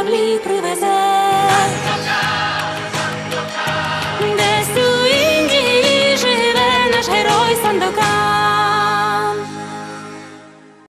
кораблі привезе. Десь у Індії живе наш герой Сандока.